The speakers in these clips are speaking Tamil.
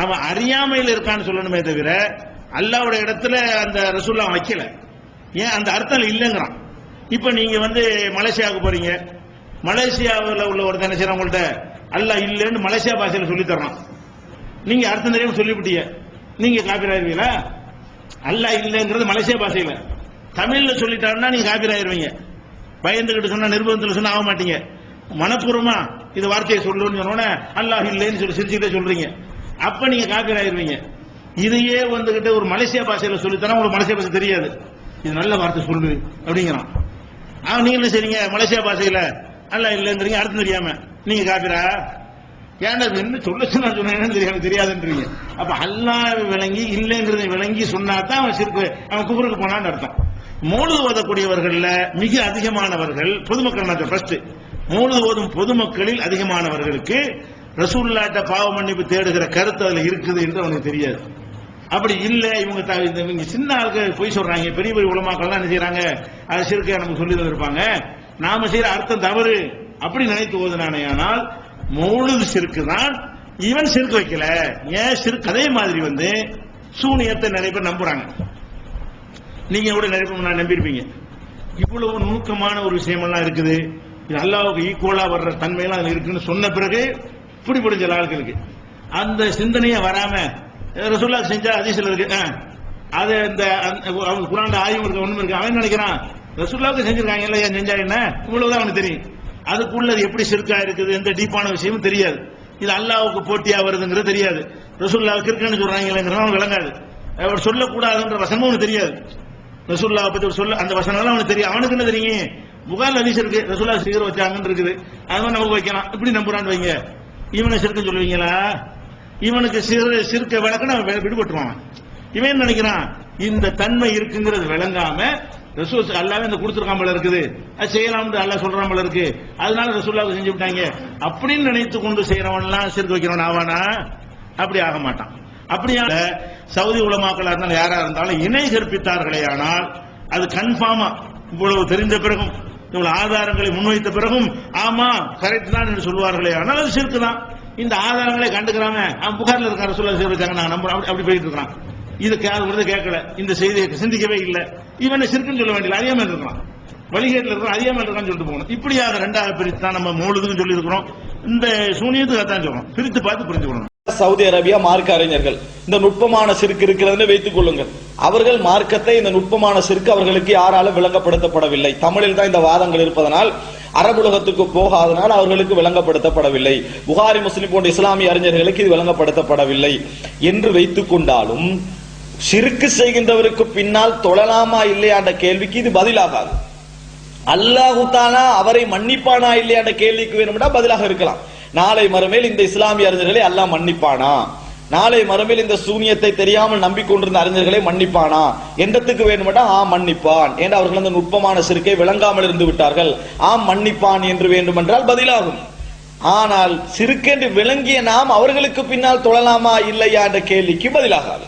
அவன் அறியாமையில் இருக்கான்னு சொல்லணுமே தவிர அல்லாவோட இடத்துல அந்த ரசூல்லா வைக்கல. ஏன்? அந்த அர்த்தம் இல்லைங்கிறான். இப்போ நீங்க வந்து மலேசியாவுக்கு போறீங்க. மலேசியாவில் உள்ள ஒரு என்ன செய்யறான் உங்கள்ட்ட? அல்லாஹ் இல்லைன்னு மலேசியா பாஷையில் சொல்லி தரான் நீங்க அர்த்தம் தெரியாம சொல்லிவிட்டீங்க. நீங்க காப்பிராயிருவீங்களா அல்லாஹ் இல்லைங்கிறது மலேசியா பாஷையில். தமிழ்ல சொல்லிட்டாருன்னா நீங்க காப்பிராயிருவீங்க பயந்துகிட்டு சொன்னா நிர்பந்தத்தில் சொன்னா ஆக மாட்டீங்க. மனப்பூர்வமா இது வார்த்தையை சொல்லுன்னு சொன்னோன்னே அல்லாஹ் இல்லைன்னு சொல்லி சிரிச்சுக்கிட்டே சொல்றீங்க. அப்ப நீங்க காப்பீர் ஆயிருவீங்க. இதையே வந்துகிட்டு ஒரு மலேசியா பாஷையில சொல்லித்தரா உங்களுக்கு மலேசியா பாஷை தெரியாது. இது நல்ல வார்த்தை சொல்லு அப்படிங்கிறான். அவன் நீங்க என்ன செய்றீங்க? மலேசியா பாஷையில நல்லா இல்லைன்றீங்க அர்த்தம் தெரியாம. நீங்க காப்பீரா ஏன்டா இது என்ன சொல்ல சொன்னா சொன்னேன்னு தெரியாது தெரியாதுன்றீங்க. அப்ப அல்லா விளங்கி இல்லைங்கிறதை விளங்கி சொன்னா தான் அவன் சிறுக்கு அவன் குபருக்கு போனான்னு அர்த்தம். மூழுது ஓதக்கூடியவர்கள்ல மிக அதிகமானவர்கள் பொதுமக்கள் ஃபர்ஸ்ட் மூழுது ஓதும் பொதுமக்களில் அதிகமானவர்களுக்கு ரசூல்லாட்ட பாவ மன்னிப்பு தேடுகிற கருத்து அதுல இருக்குது என்று அவனுக்கு தெரியாது. அப்படி இல்ல இவங்க த- இந்த- இவங்க சின்ன ஆளுக்கு பொய் சொல்றாங்க பெரிய பெரிய உலமாக்கள்லாம் என்ன செய்யறாங்க அது சிறுக்க நமக்கு சொல்லி தந்திருப்பாங்க. நாம செய்யற அர்த்தம் தவறு. அப்படி நினைத்து ஓதுனானே ஆனால் மூழுது சிறுக்கு தான் இவன் சிறுக்கு வைக்கல. ஏன் சிறுக்கு? அதே மாதிரி வந்து சூனியத்தை நிறைய பேர் நம்புறாங்க. நீங்க கூட நிறைய பேர் நான் நம்பியிருப்பீங்க. இவ்வளவு நுணுக்கமான ஒரு விஷயமெல்லாம் இருக்குது. இது அல்லாவுக்கு ஈக்குவலா வர்ற தன்மையெல்லாம் இருக்குன்னு சொன்ன பிறகு இப்படி பிடிச்ச ஆட்களுக்கு அந்த சிந்தனையே வராம ரசூல்லா செஞ்சா அதிசல இருக்கு ஆ, அது இந்த அவனுக்கு அவங்க குரான் ஆய்வு இருக்கு ஒண்ணும் இருக்கு. அவன் நினைக்கிறான்? ரசூல்லாவுக்கு செஞ்சிருக்காங்க இல்ல ஏன் செஞ்சா என்ன? இவ்வளவுதான் அவனுக்கு தெரியும். அதுக்குள்ள அது எப்படி சிறுக்கா இருக்குது எந்த டீப்பான விஷயமும் தெரியாது. இது அல்லாவுக்கு போட்டியா வருதுங்கிறது தெரியாது. ரசூல்லாவுக்கு இருக்குன்னு சொல்றாங்கிறத அவனுக்கு விளங்காது. அவர் சொல்லக்கூடாதுன்ற வசனமும் அவனுக்கு தெரியாது. ரசூல்லாவை பத்தி சொல்ல அந்த வசனம் அவனுக்கு தெரியும். அவனுக்கு என்ன தெரியும்? புகார் ஹதீஸ் இருக்கு ரசூல்லா சீக்கிரம் வச்சாங்கன்னு இருக்குது. அது மாதிரி நமக்கு வைக்கலாம் இப்படி நம்புறான்னு வைங்க. இவனை சிறுக்க சொல்லுவீங்களா? இவனுக்கு சிறு சிறுக்க விளக்குன்னு அவன் விடுபட்டுருவான். இவன் என்ன நினைக்கிறான்? இந்த தன்மை இருக்குங்கிறது விளங்காம ரசூல் அல்லாவே இந்த கொடுத்துருக்காமல இருக்குது. அது செய்யலாம்னு அல்லாஹ் சொல்றாமல இருக்கு. அதனால ரசூல்லாவுக்கு செஞ்சு விட்டாங்க. அப்படின்னு நினைத்து கொண்டு செய்யறவன்லாம் சிறுக்கு வைக்கிறவன் ஆவானா? அப்படி ஆக மாட்டான். அப்படியான சவுதி உலமாக்களா இருந்தாலும் யாரா இருந்தாலும் இணை கற்பித்தார்களே ஆனால் அது கன்ஃபார்மா இவ்வளவு தெரிந்த பிறகும் இவ்வளவு ஆதாரங்களை முன்வைத்த பிறகும் ஆமா கரெக்ட் தான் என்று சொல்வார்களே ஆனால் அது சிறுக்கு தான். இந்த ஆதாரங்களை கண்டுக்கிறாங்க. அவன் புகார்ல இருக்கார சொல்ல வச்சாங்க. நாங்க நம்புறோம் அப்படி- போயிட்டு இருக்கிறான். இதுக்கு யார் விருது கேட்கல. இந்த செய்தியை சிந்திக்கவே இல்லை. இவனை சிறுக்குன்னு சொல்ல வேண்டியது அறியாமல் இருக்கலாம் வழிகேட்டில் இருக்கிறோம் அறியாம இருக்கான்னு சொல்லிட்டு போகணும். இப்படியாக ரெண்டாவது பிரித்து தான் நம்ம மூழுதுன்னு சொல்லி இருக்கிறோம் இந்த சூனியத்துக்கு அதான் சொல்றோம். பிரித்து பார்த்து புரிஞ்சுக்கணும். சவுதி அரேபியா மார்க்க அறிஞர்கள் இந்த நுட்பமான சிறுக்கு இருக்கிறதுன்னு வைத்துக் கொள்ளுங்கள். அவர்கள் மார்க்கத்தை இந்த நுட்பமான சிறுக்கு அவர்களுக்கு யாராலும் விளங்கப்படுத்தப்படவில்லை. தமிழில் தான் இந்த வாதங்கள் இருப்பதனால் அரபுலகத்துக்கு போகாதனால் அவர்களுக்கு விளங்கப்படுத்தப்படவில்லை. புகாரி முஸ்லிம் போன்ற இஸ்லாமிய அறிஞர்களுக்கு இது விளங்கப்படுத்தப்படவில்லை. என்று வைத்துக் கொண்டாலும் சிறுக்கு செய்கின்றவருக்கு பின்னால் தொழலாமா இல்லையா என்ற கேள்விக்கு இது பதிலாகாது. அல்லாஹு அவரை மன்னிப்பானா இல்லையா என்ற கேள்விக்கு வேணும்னா பதிலாக இருக்கலாம். நாளை மறுமேல் இந்த இஸ்லாமிய அறிஞர்களை அல்லாஹ் மன்னிப்பானா? நாளை மறுமையில் இந்த சூனியத்தை தெரியாமல் நம்பிக்கொண்டிருந்த அறிஞர்களை மன்னிப்பானா? என்றத்துக்கு வேண்டுமென்றால் ஆம் மன்னிப்பான். என்று அவர்கள் அந்த நுட்பமான சிறுக்கை விளங்காமல் இருந்து விட்டார்கள்? ஆம் மன்னிப்பான் என்று வேண்டுமென்றால் பதிலாகும். ஆனால் சிறுக்கென்று விளங்கிய நாம் அவர்களுக்கு பின்னால் தொழலாமா இல்லையா என்ற கேள்விக்கு பதிலாகாது.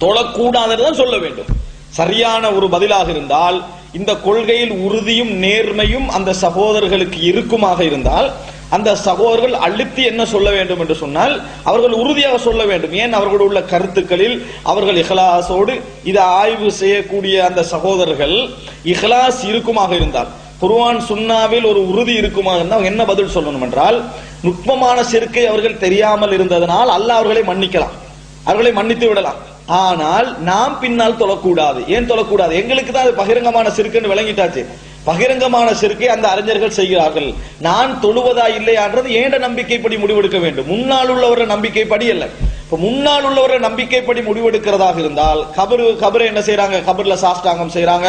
தொழக்கூடாதுன்னு சொல்ல வேண்டும். சரியான ஒரு பதிலாக இருந்தால் இந்த கொள்கையில் உறுதியும் நேர்மையும் அந்த சகோதரர்களுக்கு இருக்குமாக இருந்தால் அந்த சகோதரர்கள் அழுத்தி என்ன சொல்ல வேண்டும் என்று சொன்னால் அவர்கள் உறுதியாக சொல்ல வேண்டும். ஏன்? அவர்கள் உள்ள கருத்துக்களில் அவர்கள் இஹ்லாஸோடு இதை ஆய்வு செய்யக்கூடிய அந்த சகோதரர்கள் இஹ்லாஸ் இருக்குமாக இருந்தால் குருவான் சுன்னாவில் ஒரு உறுதி இருக்குமாக இருந்தால் என்ன பதில் சொல்லணும் என்றால் நுட்பமான சேர்க்கை அவர்கள் தெரியாமல் இருந்ததனால் அல்ல அவர்களை மன்னிக்கலாம். அவர்களை மன்னித்து விடலாம். ஆனால் நாம் பின்னால் தொழக்கூடாது. ஏன் தொழக்கூடாது? எங்களுக்கு தான் அது பகிரங்கமான சிறுக்குன்னு விளங்கிட்டாச்சு. பகிரங்கமான சிறுக்கை அந்த அறிஞர்கள் செய்கிறார்கள். நான் தொழுவதா இல்லையான்றது ஏண்ட நம்பிக்கைப்படி முடிவெடுக்க வேண்டும்? முன்னால் உள்ளவர நம்பிக்கைப்படி அல்ல. இப்ப முன்னால் உள்ளவர நம்பிக்கைப்படி முடிவெடுக்கிறதாக இருந்தால் கபரு கபரை என்ன செய்யறாங்க கபர்ல சாஷ்டாங்கம் செய்யறாங்க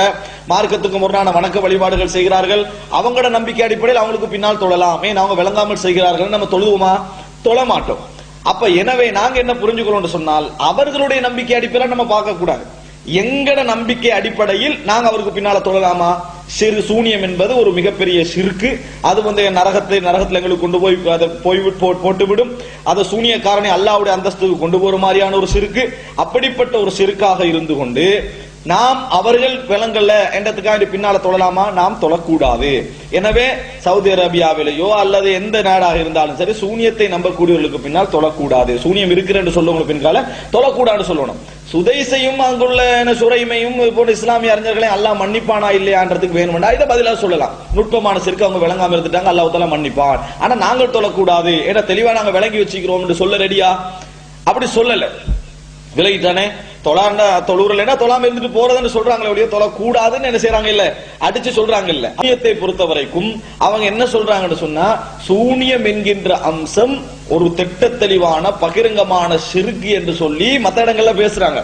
மார்க்கத்துக்கு முரணான வணக்க வழிபாடுகள் செய்கிறார்கள். அவங்களோட நம்பிக்கை அடிப்படையில் அவங்களுக்கு பின்னால் தொழலாம். ஏன்? அவங்க விளங்காமல் செய்கிறார்கள். நம்ம தொழுவோமா? தொழ மாட்டோம் அப்ப எனவே நாங்க என்ன புரிஞ்சுக்கிறோம் சொன்னால் அவர்களுடைய நம்பிக்கை அடிப்படையில் நம்ம பார்க்க கூடாது. எங்கட நம்பிக்கை அடிப்படையில் நாங்க அவருக்கு பின்னால தொழலாமா? சிறு சூனியம் என்பது ஒரு மிகப்பெரிய சிறுக்கு. அது வந்து நரகத்தை நரகத்தில் எங்களுக்கு கொண்டு போய் அதை போய் போ- போட்டுவிடும். அதை சூனியக்காரனை அல்லாவுடைய அந்தஸ்துக்கு கொண்டு போற மாதிரியான ஒரு சிறுக்கு. அப்படிப்பட்ட ஒரு சிறுக்காக இருந்து கொண்டு நாம் அவர்கள் விலங்கல்ல என்றதுக்காக பின்னால தொழலாமா? நாம் தொழக்கூடாது. எனவே சவுதி அரேபியாவிலேயோ அல்லது எந்த நாடாக இருந்தாலும் சரி சூனியத்தை நம்பக்கூடியவர்களுக்கு பின்னால் தொழக்கூடாது. சூனியம் இருக்கிறேன்னு சொல்லவங்களுக்கு பின்னால தொழக்கூடாதுன்னு சொல்லணும். சுதைசையும் அங்குள்ள என்ன சுரைமையும் போன்ற இஸ்லாமிய அறிஞர்களையும் அல்லாஹ் மன்னிப்பானா இல்லையான்றதுக்கு வேணும்டா இதை பதிலாக சொல்லலாம். நுட்பமான சிறுக்கு அவங்க விளங்காம இருந்துட்டாங்க அல்லாஹ் மன்னிப்பான். ஆனா நாங்கள் தொழக்கூடாது. ஏன்னா தெளிவா நாங்க விளங்கி வச்சுக்கிறோம் சொல்ல ரெடியா அப்படி சொல்லல. விலகிட்டானே தொழாண்டா தொழுறலைன்னா தொழாம இருந்துட்டு போறதுன்னு சொல்றாங்களே ஒழிய தொலை கூடாதுன்னு என்ன செய்யறாங்க இல்ல அடிச்சு சொல்றாங்க இல்ல சூனியத்தை பொறுத்த வரைக்கும் அவங்க என்ன சொல்றாங்கன்னு சொன்னா சூனியம் என்கின்ற அம்சம் ஒரு திட்ட தெளிவான பகிரங்கமான சிறுக்கு என்று சொல்லி மத்த இடங்கள்ல பேசுறாங்க.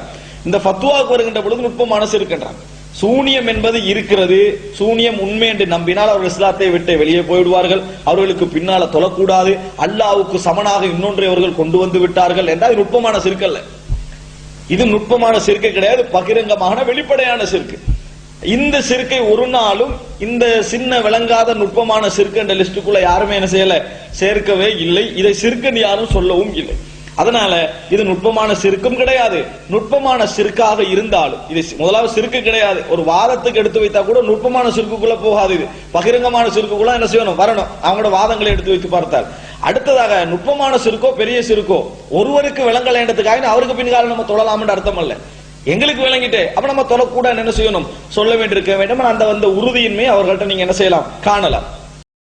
இந்த ஃபத்வாவுக்கு வருகின்ற பொழுது நுட்பமான சிறுக்குன்றாங்க சூனியம் என்பது இருக்கிறது சூனியம் உண்மை என்று நம்பினால் அவர்கள் இஸ்லாத்தை விட்டு வெளியே போயிடுவார்கள். அவர்களுக்கு பின்னால தொழக்கூடாது அல்லாவுக்கு சமனாக இன்னொன்றை அவர்கள் கொண்டு வந்து விட்டார்கள் என்றால் நுட்பமான சிறுக்கல்ல. இது நுட்பமான சிறுக்கை கிடையாது பகிரங்கமான வெளிப்படையான சிறுக்கு. இந்த சிறுக்கை ஒரு நாளும் இந்த சின்ன விளங்காத நுட்பமான சிறுக்கு என்ற லிஸ்டுக்குள்ள யாருமே என்ன செய்யல சேர்க்கவே இல்லை. இதை சிறுக்குன்னு யாரும் சொல்லவும் இல்லை. அதனால இது நுட்பமான சிறுக்கும் கிடையாது. நுட்பமான சிறுக்காக இருந்தாலும் இது முதலாவது சிறுக்கு கிடையாது. ஒரு வாதத்துக்கு எடுத்து வைத்தா கூட நுட்பமான சிறுக்குக்குள்ள போகாது இது. பகிரங்கமான சிறுக்குக்குள்ள என்ன செய்யணும் வரணும். அவங்களோட வாதங்களை எடுத்து வைத்து பார்த்தால். அடுத்ததாக நுட்பமான சிறுக்கோ பெரிய சிறுக்கோ ஒருவருக்கு விளங்கலைன்றதுக்காக அவருக்கு பின்கால நம்ம தொழலாம்னு அர்த்தம் அல்ல. எங்களுக்கு விளங்கிட்டு அப்ப நம்ம தொழக்கூட என்ன செய்யணும்? சொல்ல வேண்டியிருக்க வேண்டும். அந்த வந்த உறுதியின்மை அவர்கள்ட்ட நீங்க என்ன செய்யலாம்? காணலாம்.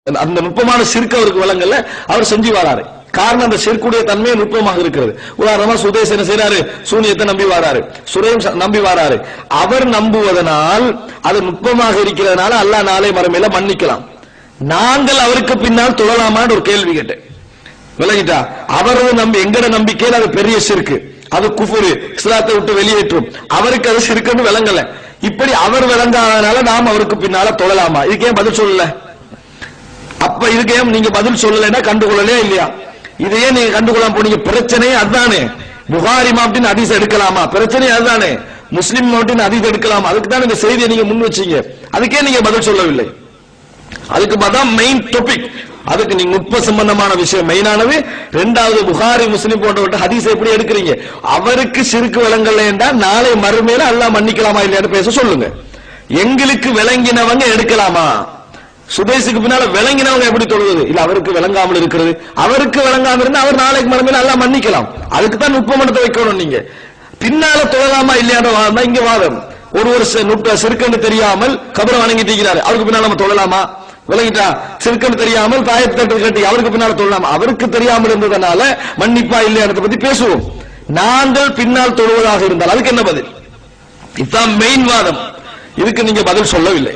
அந்த நுட்பமான சிறுக்கு அவருக்கு விளங்கல அவர் செஞ்சு வராரு காரணம் அந்த சிற்குடைய தன்மை நுட்பமாக இருக்கிறது. உதாரணமா சுதேஷ் என்ன செய்யறாரு சூனியத்தை நம்பி வராரு. சுரேம் நம்பி வராரு. அவர் நம்புவதனால் அது நுட்பமாக இருக்கிறதுனால அல்லாஹ் நாளை மறுமையில மன்னிக்கலாம். நாங்கள் அவருக்கு பின்னால் தொழலாமான்னு ஒரு கேள்வி கேட்டேன். விளங்கிட்டா? அவரது நம்பி எங்கட நம்பிக்கையில் அது பெரிய சிறுக்கு. அது குஃபுரு இஸ்லாத்தை விட்டு வெளியேற்றும். அவருக்கு அது சிறுக்குன்னு விளங்கல. இப்படி அவர் விளங்காதனால நாம் அவருக்கு பின்னால தொழலாமா இதுக்கு ஏன் பதில் சொல்லல? அப்ப இதுக்கு ஏன் நீங்க பதில் சொல்லலைன்னா கண்டுகொள்ளலையா இல்லையா? இதையே நீங்க கண்டுகொள்ளாம போனீங்க? பிரச்சனையே அதுதானே. புகாரி அப்படின்னு அதிசம் எடுக்கலாமா? பிரச்சனையே அதுதானே. முஸ்லிம் மாவட்டின் அதிச எடுக்கலாமா. அதுக்கு தான் இந்த செய்தியை நீங்க முன் வச்சீங்க. அதுக்கே நீங்க பதில் சொல்லவில்லை. அதுக்கு பார்த்தா மெயின் டாபிக் அதுக்கு நீங்க நுட்ப சம்பந்தமான விஷயம் மெயினானது ரெண்டாவது புகாரி முஸ்லிம் போன்றவற்றை ஹதீஸ் எப்படி எடுக்கிறீங்க? அவருக்கு சிறுக்கு விளங்கல என்றால் நாளை மறுமையில எல்லாம் மன்னிக்கலாமா இல்லையான்னு பேச சொல்லுங்க. எங்களுக்கு விளங்கினவங்க எடுக்கலாமா? சுதேசுக்கு பின்னால விளங்கினவங்க எப்படி தொழுவது? இல்ல அவருக்கு விளங்காமல் இருக்கிறது. அவருக்கு விளங்காம இருந்தா அவர் நாளைக்கு மறுமையில அல்லாஹ் மன்னிக்கலாம். அதுக்கு தான் நுட்பமனத்தை வைக்கணும் நீங்க. பின்னால தொழலாமா இல்லையான வாதம் இங்க வாதம். ஒரு ஒரு நுட்ப சிறுக்குன்னு தெரியாமல் கபரை வணங்கிட்டு இருக்கிறாரு அவருக்கு பின்னால நம்ம தொழலாமா? விளங்கிட்டா சிறுக்கன் தெரியாமல் தாயத்து கட்டி அவருக்கு பின்னால் தொழலாமா. அவருக்கு தெரியாமல் இருந்ததனால மன்னிப்பா இல்லையானதை பத்தி பேசுவோம். நாங்கள் பின்னால் தொழுவதாக இருந்தால் அதுக்கு என்ன பதில்? இதுதான் மெயின் வாதம். இதுக்கு நீங்க பதில் சொல்லவில்லை.